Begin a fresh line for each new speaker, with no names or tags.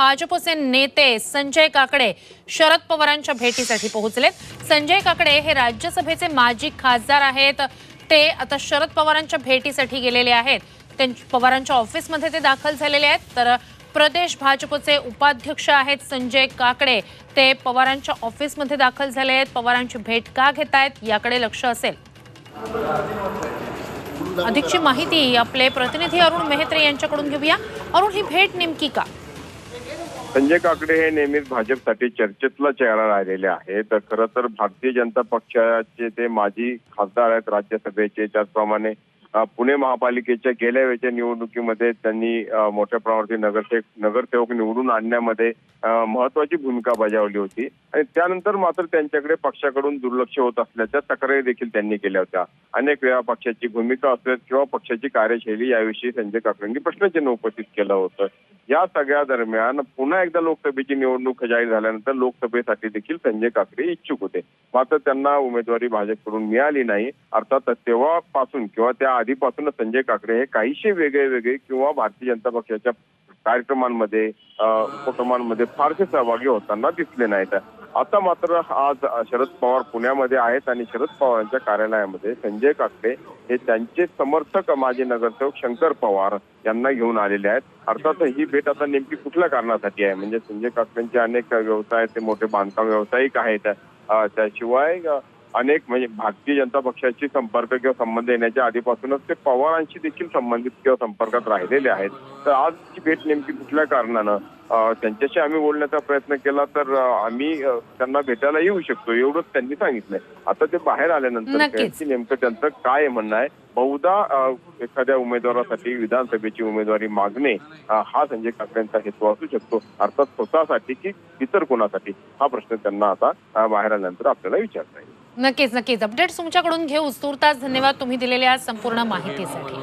भाजपचे नेते संजय काकडे शरद पवारांच्या भेटीसाठी पोहोचले संजय काकडे हे राज्यसभेचे माजी खासदार आहेत. ते आता शरद पवारांच्या भेटीसाठी गेलेले आहेत. त्यां- पवारांच्या ऑफिसमध्ये ते दाखल झालेले आहेत. तर प्रदेश भाजपचे उपाध्यक्ष आहेत संजय काकडे. ते पवारांच्या ऑफिसमध्ये दाखल झाले आहेत. पवारांची भेट का घेत आहेत याकडे लक्ष असेल. अधिकची माहिती आपले प्रतिनिधी अरुण मेहत्रे यांच्याकडून घेऊया. अरुण ही भेट नेमकी का?
संजय काकडे हे नेहमीच भाजपसाठी चर्चेतला चेहरा राहिलेले आहेत खरं तर भारतीय जनता पक्षाचे ते माजी खासदार आहेत राज्यसभेचे त्याचप्रमाणे पुणे महापालिकेच्या गेल्या वेळच्या निवडणुकीमध्ये त्यांनी मोठ्या प्रमाणावरती नगरसेवक नगरसेवक निवडून आणण्यामध्ये महत्वाची भूमिका बजावली होती. आणि त्यानंतर मात्र त्यांच्याकडे पक्षाकडून दुर्लक्ष होत असल्याच्या तक्रारी देखील त्यांनी केल्या होत्या. अनेक वेळा पक्षाची भूमिका असेल किंवा पक्षाची कार्यशैली याविषयी संजय काकडेंनी प्रश्नचिन्ह उपस्थित केलं होतं. या सगळ्या दरम्यान पुन्हा एकदा लोकसभेची निवडणूक जाहीर झाल्यानंतर लोकसभेसाठी देखील संजय काकडे इच्छुक होते. मात्र त्यांना उमेदवारी भाजपकडून मिळाली नाही. अर्थात तेव्हापासून किंवा त्या आधीपासूनच संजय काकडे हे काहीशे वेगळे वेगळे किंवा भारतीय जनता पक्षाच्या कार्यक्रमांमध्ये उपक्रमांमध्ये फारसे सहभागी होताना दिसले नाहीत. आता मात्र आज शरद पवार पुण्यामध्ये आहेत आणि शरद पवारांच्या कार्यालयामध्ये संजय काकडे हे त्यांचे समर्थक माजी नगरसेवक शंकर पवार यांना घेऊन आलेले आहेत. अर्थात ही भेट आता नेमकी कुठल्या कारणासाठी आहे? म्हणजे संजय काकडेंचे अनेक व्यवसाय आहेत, ते मोठे बांधकाम व्यावसायिक आहेत. त्याशिवाय अनेक म्हणजे भारतीय जनता पक्षाशी संपर्क किंवा संबंध येण्याच्या आधीपासूनच ते पवारांशी देखील संबंधित किंवा संपर्कात राहिलेले आहेत. तर आजची भेट नेमकी कुठल्या कारणानं त्यांच्याशी आम्ही बोलण्याचा प्रयत्न केला तर आम्ही त्यांना भेटायला येऊ शकतो एवढंच त्यांनी सांगितलंय. आता ते बाहेर आल्यानंतर नेमकं त्यांचं काय म्हणणं आहे? बहुधा एखाद्या उमेदवारासाठी विधानसभेची उमेदवारी मागणे हा संजय काकडेंचा हेतू असू शकतो. अर्थात स्वतःसाठी की इतर कोणासाठी? हा प्रश्न त्यांना आता बाहेर आल्यानंतर आपल्याला विचारता येईल.
नक्कीच नक्कीच. अपडेट्स तुमच्याकडून घेऊ. तुर्तास धन्यवाद तुम्ही दिलेल्या संपूर्ण माहितीसाठी.